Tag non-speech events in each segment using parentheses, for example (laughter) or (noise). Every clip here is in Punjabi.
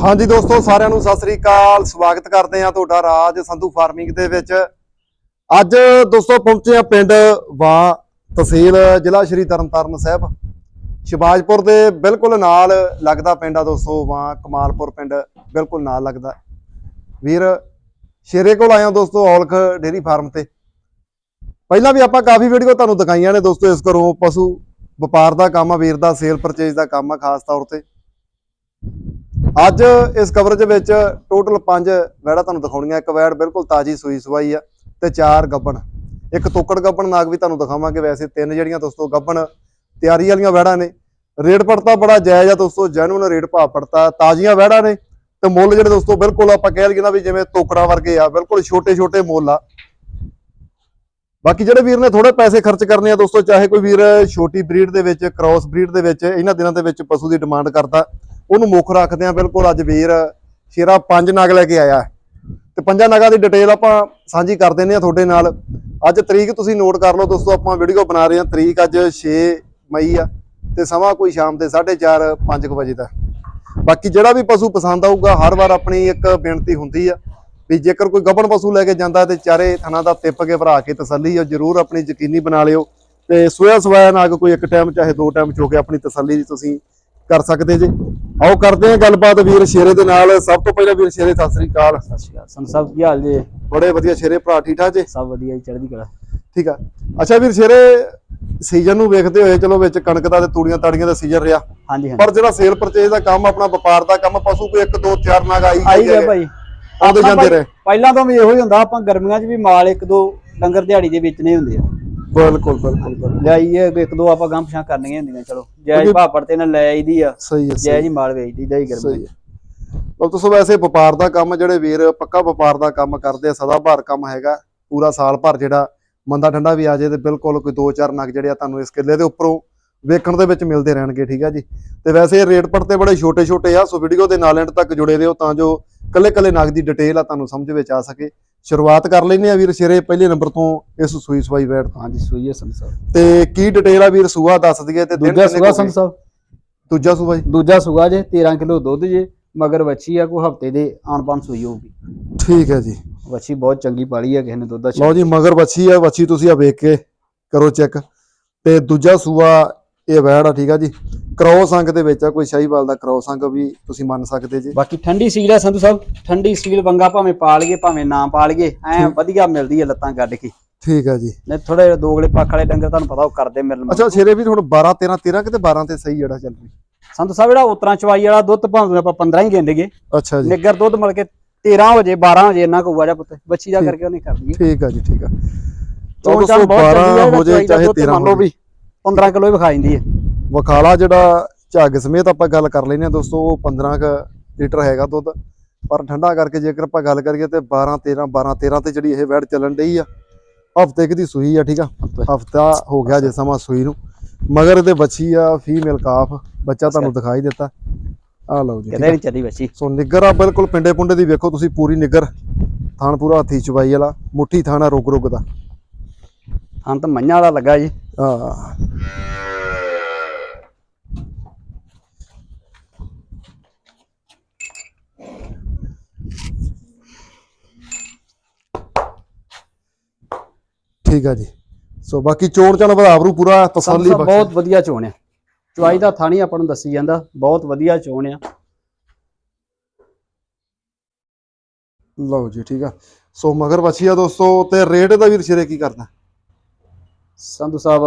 ਹਾਂਜੀ ਦੋਸਤੋ, ਸਾਰਿਆਂ ਨੂੰ ਸਤਿ ਸ੍ਰੀ ਅਕਾਲ। ਸਵਾਗਤ ਕਰਦੇ ਆ ਤੁਹਾਡਾ ਰਾਜ ਸੰਧੂ ਫਾਰਮਿੰਗ ਦੇ ਵਿੱਚ। ਅੱਜ ਦੋਸਤੋ, ਪਹੁੰਚੇ ਆ ਪਿੰਡ ਵਾਂ ਤਹਿਸੀਲ, ਜ਼ਿਲ੍ਹਾ ਸ਼੍ਰੀ ਤਰਨਤਾਰਨ ਸਾਹਿਬ। ਸ਼ਿਵਾਜਪੁਰ ਦੇ ਬਿਲਕੁਲ ਨਾਲ ਲੱਗਦਾ ਪਿੰਡ ਆ ਦੋਸਤੋ, ਵਾਂ ਕਮਾਲਪੁਰ ਪਿੰਡ, ਬਿਲਕੁਲ ਨਾਲ ਲੱਗਦਾ। ਵੀਰ, ਸ਼ੇਰੇ ਕੋਲ ਆਇਆ ਦੋਸਤੋ, ਔਲਖ ਡੇਰੀ ਫਾਰਮ ਤੇ। ਪਹਿਲਾਂ ਵੀ ਆਪਾਂ ਕਾਫੀ ਵੀਡੀਓ ਤੁਹਾਨੂੰ ਦਿਖਾਈਆਂ ਨੇ ਦੋਸਤੋ, ਇਸ ਘਰੋਂ ਪਸ਼ੂ ਵਪਾਰ ਦਾ ਕੰਮ ਆ, ਵੀਰ ਦਾ, ਸੇਲ ਪਰਚੇਜ ਦਾ ਕੰਮ ਆ, ਖਾਸ ਤੌਰ ਤੇ। ਅੱਜ ਇਸ ਕਵਰੇਜ ਵਿੱਚ ਟੋਟਲ 5 ਵੈੜਾ ਤੁਹਾਨੂੰ ਦਿਖਾਉਣੀਆਂ, ਇੱਕ ਵੈੜ ਬਿਲਕੁਲ ਤਾਜੀ ਸੂਈ ਸਵਾਈ ਆ ਤੇ ਚਾਰ ਗੱਬਣ। ਇੱਕ ਤੋਕੜ ਗੱਬਣ ਨਾਗ ਵੀ ਤੁਹਾਨੂੰ ਦਿਖਾਵਾਂਗੇ ਵੈਸੇ, ਤਿੰਨ ਜਿਹੜੀਆਂ ਦੋਸਤੋ ਗੱਬਣ ਤਿਆਰੀ ਵਾਲੀਆਂ ਵੈੜਾਂ ਨੇ। ਰੇਟ ਪੜਤਾ ਬੜਾ ਜਾਇਜ਼ ਆ ਦੋਸਤੋ ਜੈਨੂਨ ਰੇਟ ਭਾਅ ਪੜਤਾ, ਤਾਜ਼ੀਆਂ ਵੈੜਾਂ ਨੇ ਤੇ ਮੁੱਲ ਜਿਹੜੇ ਦੋਸਤੋ ਬਿਲਕੁਲ ਆਪਾਂ ਕਹਿ ਲਈਏ ਨਾ ਵੀ ਜਿਵੇਂ ਤੋਕੜਾਂ ਵਰਗੇ ਆ, ਬਿਲਕੁਲ ਛੋਟੇ ਛੋਟੇ ਮੁੱਲ ਆ। ਬਾਕੀ ਜਿਹੜੇ ਵੀਰ ਨੇ ਥੋੜੇ ਪੈਸੇ ਖਰਚ ਕਰਨੇ ਆ ਦੋਸਤੋ, ਚਾਹੇ ਕੋਈ ਵੀਰ ਛੋਟੀ ਬਰੀਡ ਦੇ ਵਿੱਚ ਕ੍ਰਾਸ ਬਰੀਡ ਦੇ ਵਿੱਚ, ਇਹਨਾਂ ਦਿਨਾਂ ਦੇ ਵਿੱਚ ਪਸ਼ੂ ਦੀ ਡਿਮਾਂਡ ਕਰਦਾ। ਉਹਨੂੰ ਮੁੱਖ ਰੱਖਦੇ ਆ ਬਿਲਕੁਲ ਅੱਜ ਵੀਰ। ਸ਼ੇਰਾ ਪੰਜ ਨਗ ਲੈ ਕੇ ਆਇਆ। ਹੈ। ਤੇ ਪੰਜਾਂ ਨਗਾਂ ਦੀ ਡਿਟੇਲ ਆਪਾਂ ਸਾਂਝੀ ਕਰ ਦਿੰਦੇ ਆ ਤੁਹਾਡੇ ਨਾਲ। ਅੱਜ ਤਰੀਕ ਤੁਸੀਂ ਨੋਟ ਕਰ ਲਓ ਦੋਸਤੋ, ਆਪਾਂ ਵੀਡੀਓ ਬਣਾ ਰਹੇ ਹਾਂ। ਤਰੀਕ ਅੱਜ 6 ਮਈ ਆ ਤੇ ਸਮਾਂ ਕੋਈ ਸ਼ਾਮ ਦੇ 4:30 5 ਵਜੇ ਦਾ। ਬਾਕੀ ਜਿਹੜਾ ਵੀ ਪਸ਼ੂ ਪਸੰਦ ਆਊਗਾ, ਹਰ ਵਾਰ ਆਪਣੀ ਇੱਕ ਬੇਨਤੀ ਹੁੰਦੀ ਆ ਵੀ ਜੇਕਰ ਕੋਈ ਗੱਭਣ ਪਸ਼ੂ ਲੈ ਕੇ ਜਾਂਦਾ ਤੇ ਚਾਰੇ ਥਣਾ ਦਾ ਟਿੱਪ ਕੇ ਭਰਾ ਕੇ ਤਸੱਲੀ ਆ, ਜ਼ਰੂਰ ਆਪਣੀ ਯਕੀਨੀ ਬਣਾ ਲਿਓ। ਤੇ ਸੋਇਆ ਸਵਾਇਆ ਨਾਗ ਕੋਈ ਇੱਕ ਟਾਈਮ ਚਾਹੇ ਦੋ ਟਾਈਮ ਚੋ ਕੇ ਆਪਣੀ ਤਸੱਲੀ ਦੀ ਤੁਸੀਂ ਕਰ ਸਕਦੇ ਜੇ। ਆਓ ਕਰਦੇ ਹਾਂ ਗੱਲਬਾਤ ਵੀਰ ਸ਼ੇਰੇ ਦੇ ਨਾਲ। ਸਭ ਤੋਂ ਪਹਿਲਾਂ ਵੀਰ ਸ਼ੇਰੇ ਸਤਿ ਸ੍ਰੀ ਅਕਾਲ। ਸਤਿ ਸ਼੍ਰੀ ਅਕਾਲ। ਸੰਤ ਸਾਹਿਬ ਕੀ ਹਾਲ ਜੀ? ਬੜੇ ਵਧੀਆ। ਸ਼ੇਰੇ ਭਰਾ ਠੀਕ ਠਾਕ ਜੇ? ਸਭ ਵਧੀਆ ਜੀ ਚੜ੍ਹਦੀ ਕਲਾ। ਠੀਕ ਆ। ਅੱਛਾ ਵੀਰ ਸ਼ੇਰੇ ਸੀਜ਼ਨ ਨੂੰ ਵੇਖਦੇ ਹੋਏ ਚਲੋ ਵਿੱਚ ਕਣਕ ਦਾ ਤੇ ਤੂੜੀਆਂ ਤਾੜੀਆਂ ਦਾ ਸੀਜ਼ਨ ਰਿਹਾ। ਹਾਂਜੀ ਹਾਂਜੀ। ਪਰ ਜਿਹੜਾ ਸੇਲ ਪਰਚੇਜ ਦਾ ਕੰਮ ਆਪਣਾ ਵਪਾਰ ਦਾ ਕੰਮ ਪਸ਼ੂ ਕੋਈ ਇੱਕ ਦੋ ਚਾਰ ਨਾਗ ਆਈ ਆਈ ਗਿਆ। ਭਾਈ। ਆਉਂਦੇ ਜਾਂਦੇ ਰਹੇ। ਪਹਿਲਾਂ ਤੋਂ ਵੀ ਇਹੋ ਹੀ ਹੁੰਦਾ ਆਪਾਂ ਗਰਮੀਆਂ 'ਚ ਵੀ ਮਾਲ ਇੱਕ ਦੋ ਡੰਗਰ ਦਿਹਾੜੀ ਦੇ ਵੇਚਣੇ ਹੁੰਦੇ ਆ। ਬਿਲਕੁਲ ਬਿਲਕੁਲ ਬਿਲਕੁਲ। ਲਿਆਈਏ ਇੱਕ ਦੋ ਆਪਾਂ ਗਾਂ ਪਛਾਂ ਕਰਨੀਆਂ ਹੁੰਦੀਆਂ ਚਲੋ। ਜਾਇਜ਼ ਭਾਪੜ ਤੇ ਨਾਲ ਲੈ ਆਈਦੀ ਆ। ਸਹੀ ਹੈ ਜਾਇਜ਼ ਮਾਲ ਵੇਚਦੀ ਦਾ ਹੀ ਗਰਮੀ ਸਹੀ ਹੈ। ਲਓ ਤੁਸੀਂ ਵੈਸੇ ਵਪਾਰ ਦਾ ਕੰਮ ਜਿਹੜੇ ਵੀਰ ਪੱਕਾ ਵਪਾਰ ਦਾ ਕੰਮ ਕਰਦੇ ਆ ਸਦਾ ਭਾਰ ਕੰਮ ਹੈਗਾ। ਪੂਰਾ ਸਾਲ ਭਰ ਜਿਹੜਾ ਮੰਦਾ ਠੰਡਾ ਵੀ ਆ ਜੇ ਤੇ ਬਿਲਕੁਲ ਕੋਈ 2-4 ਨਗ ਜਿਹੜੇ ਆ ਤੁਹਾਨੂੰ ਇਸ ਕਿੱਲੇ ਦੇ ਉੱਪਰੋਂ ਵੇਖਣ ਦੇ ਵਿੱਚ ਮਿਲਦੇ ਰਹਿਣਗੇ ਠੀਕ ਆ ਜੀ? ਤੇ ਵੈਸੇ ਇਹ ਰੇਟ ਪੜਤੇ ਬੜੇ ਛੋਟੇ-ਛੋਟੇ ਆ ਸੋ ਵੀਡੀਓ ਦੇ ਨਾਲ ਐਂਡ ਤੱਕ ਜੁੜੇ ਰਹੋ ਤਾਂ ਜੋ ਕੱਲੇ-ਕੱਲੇ ਨਗ ਦੀ ਡਿਟੇਲ ਆ ਤੁਹਾਨੂੰ ਸਮਝ ਵਿੱਚ ਆ ਸਕੇ। ਸ਼ੁਰੂਆਤ ਕਰ ਲੈਨੇ ਆ ਵੀਰ ਸ਼ੇਰੇ ਪਹਿਲੇ ਨੰਬਰ ਤੋਂ ਇਸ ਸੂਈ ਸਵਾਈ ਵੈੜ ਤੋਂ। ਹਾਂਜੀ ਸੂਈ ਹੈ ਸੰਤ ਸਾਹਿਬ। ਤੇ ਕੀ ਡਿਟੇਲ ਆ ਵੀਰ ਸੂਆ ਦੱਸ ਦਈਏ ਤੇ ਦਿਨ ਦੂਜਾ ਕਿੰਨੇ ਕੁ ਸੰਤ ਸਾਹਿਬ। ਦੂਜਾ ਸੂਆ ਜੀ। ਦੂਜਾ ਸੂਆ ਜੇ 13 ਕਿਲੋ ਦੁੱਧ ਜੇ ਮਗਰ ਵੱਛੀ ਆ ਕੋਈ ਹਫ਼ਤੇ ਦੇ ਆਣ-ਪਾਣ ਸੂਈ ਹੋਊਗੀ। ਠੀਕ ਹੈ ਜੀ। ਵੱਛੀ ਬਹੁਤ ਚੰਗੀ ਪਾਲੀ ਆ ਕਿਸੇ ਨੇ ਦੁੱਧ ਦਾ ਲਓ ਜੀ ਮਗਰ ਵੱਛੀ ਆ ਵੱਛੀ ਤੁਸੀਂ ਆ ਵੇਖ ਕੇ ਕਰੋ ਚੈੱਕ। ਤੇ ਦੂਜਾ ਸੂਆ ਇਹ ਵੈੜ ਆ ਠੀਕ ਆ ਜੀ। ਕ੍ਰੋਸ ਅੰਗ ਦੇ ਵਿੱਚ ਆ ਕੋਈ ਸ਼ਾਹੀਵਾਲ ਦਾ ਕ੍ਰੋਸ ਅੰਗ ਵੀ ਤੁਸੀਂ ਮੰਨ ਸਕਦੇ ਜੀ। ਬਾਕੀ ਠੰਡੀ ਸੀਲ ਹੈ ਸੰਧੂ ਸਾਹਿਬ। ਠੰਡੀ ਸੀਲ ਵੰਗਾ ਭਾਵੇਂ ਪਾ ਲਈਏ ਭਾਵੇਂ ਨਾ ਪਾ ਲਈਏ ਐ ਵਧੀਆ ਮਿਲਦੀ ਹੈ ਲੱਤਾਂ ਗੱਡ ਕੇ। ਠੀਕ ਆ ਜੀ। ਨੇ ਥੋੜੇ ਦੋਗਲੇ ਪੱਖ ਵਾਲੇ ਡੰਗਰ ਤੁਹਾਨੂੰ ਪਤਾ ਉਹ ਕਰਦੇ ਮਿਲਣ ਅੱਛਾ ਛੇਰੇ ਵੀ ਹੁਣ 12 13 13 ਕਿਤੇ 12 ਤੇ ਸਹੀ ਜਿਹੜਾ ਚੱਲ ਰਹੀ? ਸੰਧੂ ਸਾਹਿਬ ਜਿਹੜਾ ਉਤਰਾਂ ਚਵਾਈ ਵਾਲਾ ਦੁੱਧ ਭਾਵੇਂ ਆਪਾਂ 15 ਹੀ ਗਿੰਦੇਗੇ ਅੱਛਾ ਜੀ। ਨਿੱਗਰ ਦੁੱਧ ਮਿਲ ਕੇ 13 ਹੋ ਜੇ 12 ਹੋ ਜੇ ਇੰਨਾ ਕਹੂਗਾ ਜਾ ਪੁੱਤ। ਬੱਚੀ ਦਾ ਕਰਕੇ ਉਹਨੇ ਕਰ ਦਈਏ ਠੀਕ ਆ ਜੀ ਠੀਕ ਆ। ਚੋਣ ਚਾਣ ਦੋਸਤੋ ਬਹੁਤ ਚੰਗੀ 12 ਹੈ ਜੇ ਚਾਹੇ ਦੁੱਧ 13 ਮੰਨ ਲਓ ਵੀ। 15 ਕਿਲੋ ਹੀ ਵਿਖਾ ਜਾਂਦੀ ਹੈ। ਵਖਾਲਾ ਜਿਹੜਾ ਝੱਗ ਸਮੇਤ ਆਪਾਂ ਗੱਲ ਕਰ ਲੈਨੇ ਆ ਦੋਸਤੋ ਉਹ 15 ਕ ਲੀਟਰ ਹੈਗਾ ਦੁੱਧ। ਪਰ ਠੰਡਾ ਕਰਕੇ ਜੇਕਰ ਆਪਾਂ ਗੱਲ ਕਰੀਏ ਤੇ 12 13 12 13 ਤੇ ਜਿਹੜੀ ਇਹ ਵੈੜ ਚੱਲਣ ਡਈ ਆ ਹਫ਼ਤੇ ਦੀ ਸੂਈ ਆ ਠੀਕ ਆ? ਹਫਤਾ। ਹੋ ਗਿਆ ਜੇ ਸਮਾਂ ਸੂਈ ਨੂੰ। ਮਗਰ ਇਹਦੇ ਬੱਚੀ ਆ ਫੀਮੇਲ ਕਾਫ ਬੱਚਾ ਤੁਹਾਨੂੰ ਦਿਖਾਈ ਦਿੱਤਾ। ਆ ਲਓ ਜੀ। ਨਹੀਂ ਚੱਲੀ ਬੱਚੀ। ਸੋ ਨਿੱਗਰ ਆ ਬਿਲਕੁਲ ਪਿੰਡੇ ਪੁੰਡੇ ਦੀ ਵੇਖੋ ਤੁਸੀਂ ਪੂਰੀ ਨਿੱਗਰ। ਥਾਣ ਪੂਰਾ ਹੱਥੀ ਚਵਾਈ ਵਾਲਾ ਮੁੱਠੀ ਥਾਣਾ ਰੁਕ ਰੁਕ ਦਾ। ਹਾਂ ਤਾਂ ਮਈਆਂ ਵਾਲਾ ਲੱਗਾ ਜੀ। ਠੀਕ ਆ ਜੀ। ਸੋ ਬਾਕੀ ਚੋਣ ਚਣ ਵਧਾਵਰੂ ਪੂਰਾ ਤਸੱਲੀ ਬਖਸ਼। ਬਹੁਤ ਵਧੀਆ ਚੋਣ ਆ। ਚਵਾਈ ਦਾ ਥਾਣੀ ਆਪਾਂ ਨੂੰ ਦੱਸੀ ਜਾਂਦਾ ਬਹੁਤ ਵਧੀਆ ਚੋਣ ਆ। ਲਓ ਜੀ ਠੀਕ ਆ। ਸੋ ਮਗਰ ਵਛੀ ਆ ਦੋਸਤੋ ਤੇ ਰੇਟ ਦਾ ਵੀਰ ਸਿਰੇ ਕੀ ਕਰਦਾ? ਸੰਧੂ ਸਾਹਿਬ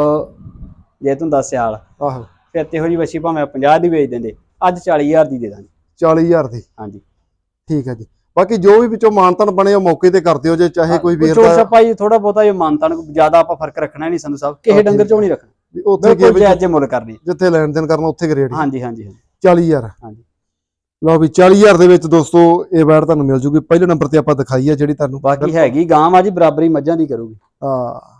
ਜੇ ਤੁਹਾਨੂੰ ਦੱਸਿਆ ਹਾਲ ਆਹੋ। ਫਿਰ ਤੇ ਜੀ ਵੱਛੀ ਭਾਵੇਂ 50 ਦੀ ਵੇਚ ਦਿੰਦੇ ਅੱਜ 40000 ਦੀ ਦੇ ਦਾਂਗੇ। 40000 ਦੀ? ਹਾਂਜੀ। ਠੀਕ ਹੈ ਜੀ। ਬਾਕੀ ਜੋ ਵੀ ਵਿੱਚੋਂ ਮਾਨਤਨ ਬਣੇ ਉਹ ਮੌਕੇ ਤੇ ਕਰ ਦਿਓ ਜੇ ਚਾਹੇ ਕੋਈ ਵੀਰ ਦਾ ਛਪਾਈ ਥੋੜਾ ਬਹੁਤਾ ਇਹ ਮਾਨਤਾ ਨੂੰ ਜ਼ਿਆਦਾ ਆਪਾਂ ਫ਼ਰਕ ਰੱਖਣਾ ਨਹੀਂ ਸੰਧੂ ਸਾਹਿਬ ਕਿਸੇ ਡੰਗਰ ਚੋਂ ਨਹੀਂ ਰੱਖਣਾ। ਵੀ ਉੱਥੇ ਬਿਲਕੁਲ ਜੇ ਅੱਜ ਮੁੱਲ ਕਰਨੀ। ਜਿੱਥੇ ਲੈਣ ਦੇਣ ਕਰਨਾ ਉੱਥੇ ਗ੍ਰੇਡ ਹਾਂਜੀ ਹਾਂਜੀ ਹਾਂਜੀ। 40000 ਹਾਂਜੀ। ਲਓ ਵੀ 40000 ਦੇ ਵਿੱਚ ਦੋਸਤੋ ਇਹ ਬੈਟ ਤੁਹਾਨੂੰ ਮਿਲ ਜੂਗੀ। ਪਹਿਲੇ ਨੰਬਰ ਤੇ ਆਪਾਂ ਦਿਖਾਈ ਹੈ ਜਿਹੜੀ ਤੁਹਾਨੂੰ ਬਾਕੀ ਹੈਗੀ ਗਾਂ ਆ ਜੀ ਬਰਾਬਰੀ ਮੱਝਾਂ ਦੀ ਕਰੂਗੀ। ਹਾਂ।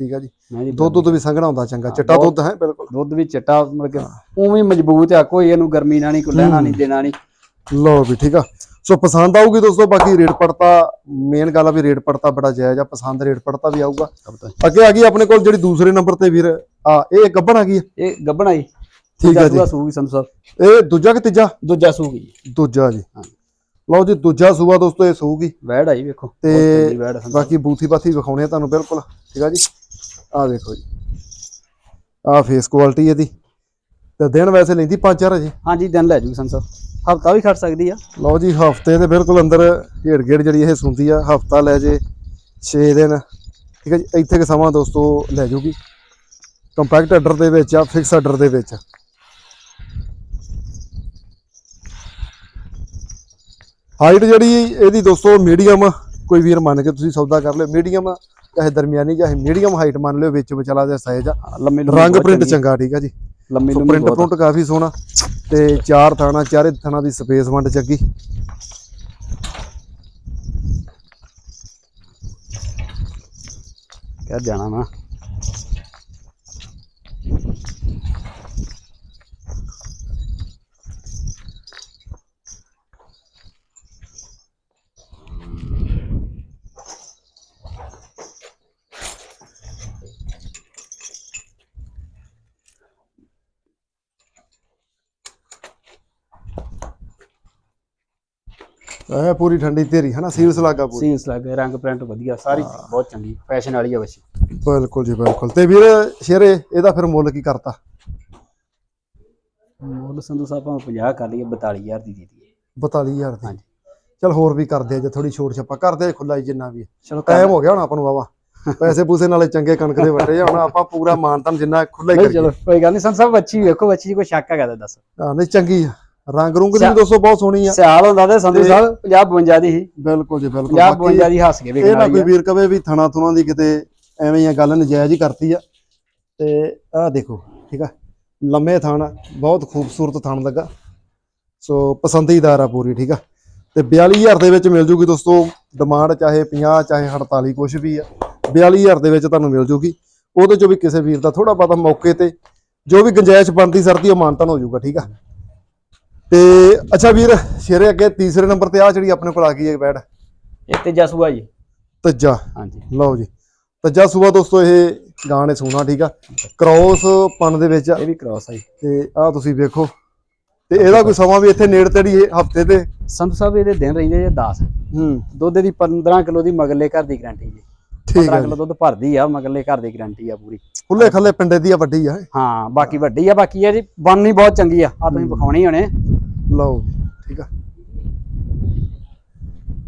ਠੀਕ ਹੈ ਜੀ। ਦੁੱਧ ਦੁੱਧ ਵੀ ਸੰਘਣਾ ਹੁੰਦਾ ਚੰਗਾ ਚਿੱਟਾ ਦੁੱਧ ਹੈ ਬਿਲਕੁਲ। ਦੁੱਧ ਵੀ ਚਿੱਟਾ ਮਤਲਬ ਕਿ ਉਵੇਂ ਮਜ਼ਬੂਤ ਆ ਕੋਈ ਇਹਨੂੰ ਗਰਮੀ ਨਾਲ ਨਹੀਂ ਕੋਈ ਲੈਣਾ ਨਹੀਂ ਦੇਣਾ ਨਹੀਂ। ਲਓ ਵੀ ਠੀਕ ਆ। ਸੋ ਪਸੰਦ ਆਊਗੀ ਦੋਸਤੋ ਬਾਕੀ ਰੇਟ ਪੜਤਾ ਮੇਨ ਗੱਲ ਆ ਵੀ ਰੇਟ ਪੜਤਾ ਬੜਾ ਜਾਇਜ਼ ਆ ਪਸੰਦ ਰੇਟ ਪੜਤਾ ਵੀ ਆਊਗਾ। ਅੱਗੇ ਆ ਗਈ ਆਪਣੇ ਕੋਲ ਜਿਹੜੀ ਦੂਸਰੇ ਨੰਬਰ ਤੇ ਵੀਰ ਆ ਇਹ ਗੱਬਣ ਆ ਗਈ ਆ। ਇਹ ਗੱਬਣਾ ਜੀ। ਠੀਕ ਦੂਜਾ ਜੀ। ਸੂਗੀ ਸੰਧੂ ਸਾਹਿਬ ਇਹ ਦੂਜਾ ਕਿ ਤੀਜਾ? ਦੂਜਾ ਸੂਗੀ ਦੂਜਾ ਜੀ। ਹਾਂ। ਲਓ ਜੀ ਦੂਜਾ ਸੂਆ ਦੋਸਤੋ ਇਹ ਸੂਗੀ। ਵੈੜ ਆਈ ਵੇਖੋ। ਤੇ ਆ ਬਾਕੀ ਬੂਥੀ ਬਾਥੀ ਵਿਖਾਉਣੇ ਆ ਤੁਹਾਨੂੰ ਬਿਲਕੁਲ ਠੀਕ ਆ ਜੀ? ਆਹ ਦੇਖੋ ਜੀ। ਆਹ ਫੇਸ ਕੁਆਲਿਟੀ ਇਹਦੀ। ਤੇ ਦਿਨ ਵੈਸੇ ਲੈਂਦੀ 5-4 ਜੀ ਸਾਹਿਬ। ਹਾਂਜੀ ਦਿਨ ਲੈ ਜੂਗੀ ਸਾਹਿਬ ਹਫਤਾ ਵੀ ਖੜ ਸਕਦੀ ਆ। ਲਓ ਜੀ ਹਫ਼ਤੇ ਦੇ ਬਿਲਕੁਲ ਅੰਦਰ ਢੇੜ ਗੇੜ ਜਿਹੜੀ ਇਹ ਸੁਣਦੀ ਆ ਹਫਤਾ ਲੈ ਜੇ 6 ਦਿਨ। ਠੀਕ ਹੈ ਜੀ ਇੱਥੇ ਕਿ ਸਮਾਂ ਦੋਸਤੋ ਲੈ ਜੂਗੀ। ਕੰਪੈਕਟ ਆਰਡਰ ਦੇ ਵਿੱਚ ਆ ਫਿਕਸ ਆਰਡਰ ਦੇ ਵਿੱਚ। ਹਾਈਟ ਜਿਹੜੀ ਇਹਦੀ ਦੋਸਤੋ ਮੀਡੀਅਮ ਕੋਈ ਵੀਰ ਮੰਨ ਕੇ ਤੁਸੀਂ ਸੌਦਾ ਕਰ ਲਿਓ। ਮੀਡੀਅਮ ਚਾਹੇ ਦਰਮਿਆਨੀ ਚਾਹੇ ਮੀਡੀਅਮ ਹਾਈਟ ਮੰਨ ਲਿਓ ਵਿੱਚ ਵਿਚਲਾ ਦੇ ਸਾਈਜ਼ ਆ। ਲੰਮੀ ਰੰਗ ਪ੍ਰਿੰਟ ਚੰਗੀ। ਠੀਕ ਆ ਜੀ। ਲੰਮੀ ਲੰਮੀ ਪ੍ਰਿੰਟ। ਪ੍ਰਿੰਟ ਕਾਫੀ ਸੋਹਣਾ ਤੇ ਚਾਰ ਥਾਣਾ ਚਾਰੇ ਥਾਣਾ ਦੀ ਸਪੇਸ ਵੰਡ ਚੱਗੀ। ਕਹਿ ਜਾਣਾ ਨਾ ਇਹ ਪੂਰੀ ਠੰਡੀ ਧੇਰੀ ਹੈ ਨਾ ਸੀਲਸ ਲੱਗਾ ਪੂਰੀ। ਸੀਲਸ ਲੱਗੇ ਰੰਗ ਪ੍ਰਿੰਟ ਵਧੀਆ ਸਾਰੀ। ਬਹੁਤ ਚੰਗੀ ਫੈਸ਼ਨ ਵਾਲੀ ਆ ਬੱਚੀ। ਬਿਲਕੁਲ ਜੀ ਬਿਲਕੁਲ। ਤੇ ਵੀਰ ਸ਼ੇਰੇ ਇਹਦਾ ਫਿਰ ਮੁੱਲ ਕੀ ਕਰਤਾ? ਮੁੱਲ ਸੰਧੂ ਸਾਹਿਬ ਭਾਵੇਂ 50 ਕਰ ਲਈਏ 42000 ਦੀ ਦੇ ਦਈਏ। 42000 ਦੀ। ਹਾਂਜੀ। ਚਲ ਹੋਰ ਵੀ ਕਰਦੇ ਆ ਜੇ ਥੋੜੀ ਛੋਟ ਛੱਪਾ। ਕਰਦੇ ਆ ਖੁੱਲਾ ਹੀ ਜਿੰਨਾ ਵੀ ਚਲੋ ਟਾਈਮ ਹੋ ਗਿਆ ਹੁਣ ਆਪਾਂ ਨੂੰ ਵਾਵਾ ਪੈਸੇ ਪੂਸੇ ਨਾਲੇ ਚੰਗੇ ਕਣਕ ਦੇ ਵੱਟੇ ਹੁਣ ਆਪਾਂ ਪੂਰਾ ਮਾਨਤਨ ਜਿੰਨਾ ਖੁੱਲਾ ਹੀ ਕਰੀਏ। ਚਲੋ ਕੋਈ ਗੱਲ ਨਹੀਂ। ਸੰਧੂ ਸਾਹਿਬ ਬੱਚੀ ਵੇਖੋ ਬੱਚੀ ਕੋਈ ਸ਼ੱਕ ਹੈਗਾ ਤਾਂ ਦੱਸ। ਹਾਂ, ਨਹੀਂ ਚੰਗੀ ਆ। ਰੰਗ ਰੁੰਗ ਦੀ ਦੋਸਤੋ ਬਹੁਤ ਸੋਹਣੀ ਆ। ਸਿਆਲ ਹੁੰਦਾ ਤੇ ਸੰਧੂ ਸਾਹਿਬ 50 52 ਦੀ ਸੀ ਬਿਲਕੁਲ ਜੀ ਬਿਲਕੁਲ। 50 ਬਾਕੀ 52 ਦੀ ਹੱਸ ਕੇ ਇਹ ਵੇਖਣ ਨਾ ਵਾਲੀ ਕੋਈ ਵੀਰ ਕਵੇ ਵੀ ਥਣਾ ਥੁਣਾ ਦੀ ਕਿਤੇ ਐਵੇਂ ਹੀ ਆ ਗੱਲ ਨਜਾਇਜ਼ ਹੀ ਕਰਤੀ ਆ। ਤੇ ਆਹ ਦੇਖੋ ਠੀਕ ਆ? ਲੰਮੇ ਥਣ ਬਹੁਤ ਖੂਬਸੂਰਤ ਥਣ ਲੱਗਾ। ਸੋ ਪਸੰਦੀਦਾਰ ਆ ਪੂਰੀ ਠੀਕ ਆ? ਤੇ 42000 ਦੇ ਵਿੱਚ ਮਿਲ ਜੂਗੀ ਦੋਸਤੋ ਡਿਮਾਂਡ ਚਾਹੇ 50 ਚਾਹੇ 48 ਕੁਛ ਵੀ ਆ। 42000 ਦੇ ਵਿੱਚ ਤੁਹਾਨੂੰ ਮਿਲ ਜੂਗੀ। ਉਹਦੇ ਚੋਂ ਵੀ ਕਿਸੇ ਵੀਰ ਦਾ ਥੋੜਾ ਬਹੁਤਾ ਮੌਕੇ ਤੇ ਜੋ ਵੀ ਗੁੰਜਾਇਸ਼ ਬਣਦੀ ਸਰਦੀ ਉਹ ਮਾਨਤਨ ਹੋ ਜਾਊਗਾ ਠੀਕ ਆ? ਤੇ ਅੱਛਾ ਵੀਰ ਸ਼ੇਰੇ ਅੱਗੇ ਤੀਸਰੇ ਨੰਬਰ ਤੇ ਆ ਜਿਹੜੀ ਆਪਣੇ ਕੋਲ ਆ ਗਈ ਹੈ ਬੈਡ ਇਹ ਤੀਜਾ ਸੂਆ ਜੀ। ਤੱਜਾ। ਹਾਂਜੀ। ਲਓ ਜੀ। ਤੱਜਾ ਸੂਆ ਦੋਸਤੋ ਇਹ ਗਾਂ ਨੇ ਸੋਨਾ ਠੀਕ ਆ? ਕ੍ਰੋਸ ਪਨ ਦੇ ਵਿੱਚ ਆ। ਇਹ ਵੀ ਕ੍ਰਾਸ ਆ ਜੀ। ਤੇ ਆਹ ਤੁਸੀਂ ਵੇਖੋ। ਤੇ ਇਹਦਾ ਕੋਈ ਸਮਾਂ ਵੀ ਇੱਥੇ ਨੇੜੇ ਤੇੜੀ ਹਫ਼ਤੇ ਤੇ ਸੰਧੂ ਸਾਹਿਬ ਇਹਦੇ ਦਿਨ ਰਹਿੰਦੇ ਜੇ 10 ਹੂੰ। ਦੁੱਧ ਦੀ 15 ਕਿਲੋ ਦੀ ਮਗਰਲੇ ਘਰ ਦੀ ਗਾਰੰਟੀ ਜੀ। ਠੀਕ 15 ਹੈ ਕਿਲੋ ਦੁੱਧ ਭਰਦੀ ਆ ਮਗਰਲੇ ਘਰ ਦੀ ਗਾਰੰਟੀ ਆ ਪੂਰੀ। ਖੁੱਲੇ ਖੱਲੇ ਪਿੰਡੇ ਦੀ ਆ ਵੱਡੀ ਆ। ਇਹ। ਹਾਂ ਬਾਕੀ ਵੱਡੀ ਆ ਬਾਕੀ ਇਹ ਜੀ ਬਣਨੀ ਬਹੁਤ ਚੰਗੀ ਆ। ਆ ਤੁਸੀਂ ਵਿਖਾਉਣੀ ਹੋਣੇ। ਲਓ ਜੀ ਠੀਕ ਆ।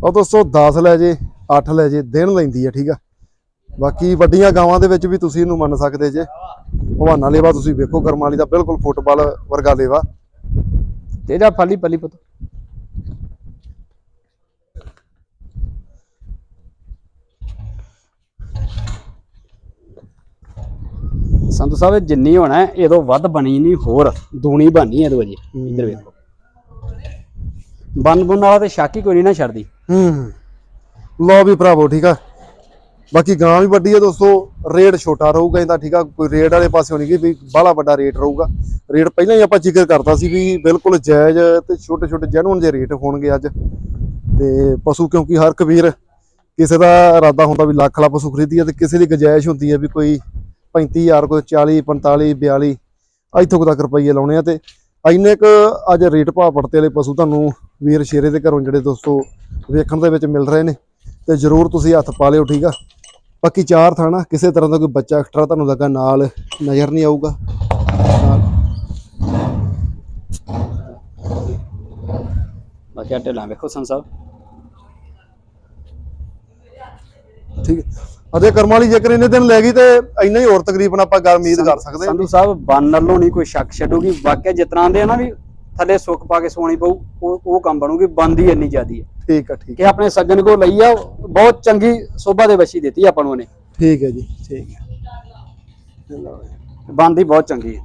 ਉਹ ਦੋਸਤੋ 10 ਲੈ ਜੇ 8 ਲੈ ਜੇ ਦਿਨ ਲੈਂਦੀ ਆ ਠੀਕ ਆ। ਬਾਕੀ ਵੱਡੀਆਂ ਗਾਵਾਂ ਦੇ ਵਿੱਚ ਵੀ ਤੁਸੀਂ ਇਹਨੂੰ ਮੰਨ ਸਕਦੇ ਜੇ। ਹਵਾਨਾ ਲੇਵਾ ਤੁਸੀਂ ਵੇਖੋ ਕਰਮਾਂ ਦਾ ਬਿਲਕੁਲ ਫੁੱਟਬਾਲ ਵਰਗਾ ਲੇਵਾ। ਤੇ ਇਹਦਾ ਫਲੀ ਪਲੀ ਪੁੱਤ। ਸੰਧੂ ਸਾਹਿਬ ਜਿੰਨੀ ਹੋਣਾ ਹੈ, ਇਹਦੋਂ ਵੱਧ ਬਣੀ ਨਹੀਂ ਹੋਰ ਦੂਣੀ ਬਣੀ ਇਹਦੇ ਵਜੇ। ਇੱਧਰ ਵੇਖੋ। ਬਨ ਬੁਨ ਵਾਲਾ ਤੇ ਸ਼ਾਕੀ ਕੋਈ ਨਹੀਂ ਨਾ ਛੱਡਦੀ। ਹੂੰ ਲਓ ਵੀ ਭਰਾਵੋ, ਠੀਕ ਆ? ਬਾਕੀ ਗਾਂ ਵੀ ਵੱਡੀ ਹੈ ਦੋਸਤੋ, ਰੇਟ ਛੋਟਾ ਰਹੂਗਾ ਇਹਦਾ, ਠੀਕ ਆ? ਕੋਈ ਰੇਟ ਵਾਲੇ ਪਾਸਿਓਂ ਨਹੀਂ ਕਿ ਵੀ ਬਾਹਲਾ ਵੱਡਾ ਰੇਟ ਰਹੂਗਾ। ਰੇਟ ਪਹਿਲਾਂ ਹੀ ਆਪਾਂ ਜ਼ਿਕਰ ਕਰਤਾ ਸੀ ਵੀ ਬਿਲਕੁਲ ਜਾਇਜ਼ ਤੇ ਛੋਟੇ ਛੋਟੇ ਜੈਨੂਨ ਜੇ ਰੇਟ ਹੋਣਗੇ ਅੱਜ। ਤੇ ਪਸ਼ੂ ਕਿਉਂਕਿ ਹਰ ਕਬੀਰ ਕਿਸੇ ਦਾ ਇਰਾਦਾ ਹੁੰਦਾ ਵੀ ਲੱਖ ਲਾ ਪਸ਼ੂ ਖਰੀਦੀਏ ਤੇ ਕਿਸੇ ਦੀ ਗੁੰਜਾਇਸ਼ ਹੁੰਦੀ ਹੈ ਵੀ ਕੋਈ 35000 ਕੋਈ 40 45 42 ਇੱਥੋਂ ਕੁ ਤੱਕ ਰੁਪਈਏ ਲਾਉਣੇ ਆ ਤੇ ਇੰਨੇ ਕ ਅੱਜ ਰੇਟ ਭਾਅ ਪੜਤੇ ਵਾਲੇ ਪਸ਼ੂ ਤੁਹਾਨੂੰ ਵੀਰ ਸ਼ੇਰੇ ਦੇ ਘਰੋਂ ਜਿਹੜੇ ਦੋਸਤੋ ਵੇਖਣ ਦੇ ਵਿੱਚ ਮਿਲ ਰਹੇ ਨੇ ਤੇ ਜਰੂਰ ਤੁਸੀਂ ਹੱਥ ਪਾ ਲਿਓ ਠੀਕ ਆ? ਬਾਕੀ ਚਾਰ ਥਾਣਾ ਕਿਸੇ ਤਰ੍ਹਾਂ ਦਾ ਕੋਈ ਬੱਚਾ ਐਕਸਟਰਾ ਤੁਹਾਨੂੰ ਲੱਗਾ ਨਾਲ ਨਜ਼ਰ ਨਹੀਂ ਆਊਗਾ। ਨਾਲ ਬਾਕੀ ਆ ਢਿੱਲਾਂ ਵੇਖੋ ਠੀਕ ਹੈ ਅਦੇ ਕਰਮ ਵਾਲੀ ਜੇਕਰ ਇਹਨੇ ਦਿਨ ਲੈ ਗਈ ਤੇ ਇੰਨਾ ਹੀ ਹੋਰ ਤਕਰੀਬਨ ਆਪਾਂ ਗੱਲ ਉਮੀਦ ਕਰ ਸਕਦੇ ਹਾਂ ਸੰਧੂ ਸਾਹਿਬ ਬੰਨ ਨਾਲੋਂ ਨਹੀਂ ਕੋਈ ਸ਼ੱਕ ਛੱਡੂਗੀ। ਵਾਕਿਆ ਜਿਤਨਾ ਦੇ ਨਾ ਵੀ ਥੱਲੇ ਸੁੱਕ ਪਾ ਕੇ ਸੋਣੀ ਪਊ ਉਹ ਉਹ ਕੰਮ ਬਣੂਗੀ ਬੰਦੀ ਇੰਨੀ ਜ਼ਿਆਦੀ ਹੈ। ਠੀਕ ਆ ਠੀਕ ਕਿ ਆਪਣੇ ਸੱਜਣ ਕੋ ਲਈ ਆ ਬਹੁਤ ਚੰਗੀ ਸੋਭਾ ਦੇ ਬੱਚੀ ਦਿੱਤੀ ਆਪਾਂ ਨੂੰ ਉਹਨੇ ਠੀਕ ਹੈ ਜੀ ਠੀਕ ਹੈ। ਬੰਦੀ ਬਹੁਤ ਚੰਗੀ ਹੈ।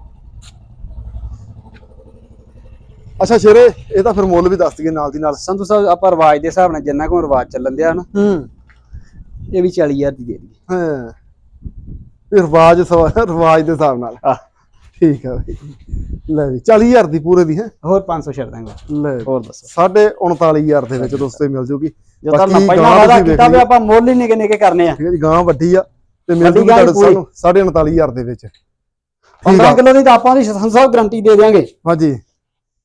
ਅੱਛਾ ਸ਼ੇਰੇ ਇਹਦਾ ਫਿਰ ਮੁੱਲ ਵੀ ਦੱਸ ਦਈਏ ਨਾਲ ਦੀ ਨਾਲ। ਸੰਧੂ ਸਾਹਿਬ ਆਪਾਂ ਰਿਵਾਜ ਦੇ ਹਿਸਾਬ ਨਾਲ ਜਿੰਨਾ ਕੋ ਰਿਵਾਜ ਚੱਲਣ ਦਿਆ ਨਾ ਹੂੰ। ਇਹ ਵੀ 40000 ਦੀ ਦੇ ਦਈਏ। ਹਾਂ। ਫਿਰ ਰਿਵਾਜ ਸਵਾ- ਰਿਵਾਜ ਦੇ ਹਿਸਾਬ ਨਾਲ। ਆਹ, ਠੀਕ ਹੈ ਬਈ। ਲੈ ਵੀ 40000 ਦੀ ਪੂਰੇ ਦੀ ਹੈ? ਹੋਰ 500 ਛੱਡ ਦਾਂਗੇ। ਲੈ ਹੋਰ ਦੱਸੋ। ਸਾਢੇ 39000 ਦੇ ਵਿੱਚ ਦੋਸਤੋ ਮਿਲ ਜੂਗੀ। ਜੇ ਤਾਂ ਬਾਕੀ ਪਹਿਲਾਂ ਗਾਂ ਵਾਦਾ ਤੁਸੀਂ ਕੀਤਾ ਵੀ ਵੇਖਣੀ ਆਪਾਂ ਮੁੱਲ ਹੀ ਨਿੱਕੇ ਨਿੱਕੇ ਕਰਨੇ ਆ। ਠੀਕ ਹੈ ਜੀ ਗਾਂ ਵੱਡੀ ਆ ਤੇ ਮਿਲ ਵੱਡੀ ਜੂਗੀ ਗਾਂ ਤੁਹਾਡੇ ਪੂਰੀ। ਸਾਨੂੰ 39000 ਦੇ ਵਿੱਚ। ਠੀਕ 15 ਆ। ਕਿਲੋ ਦੀ ਤਾਂ ਆਪਾਂ ਦੀ ਸੰਸਾਰ ਗਾਰੰਟੀ ਦੇ ਦਿਆਂਗੇ। ਹਾਂਜੀ।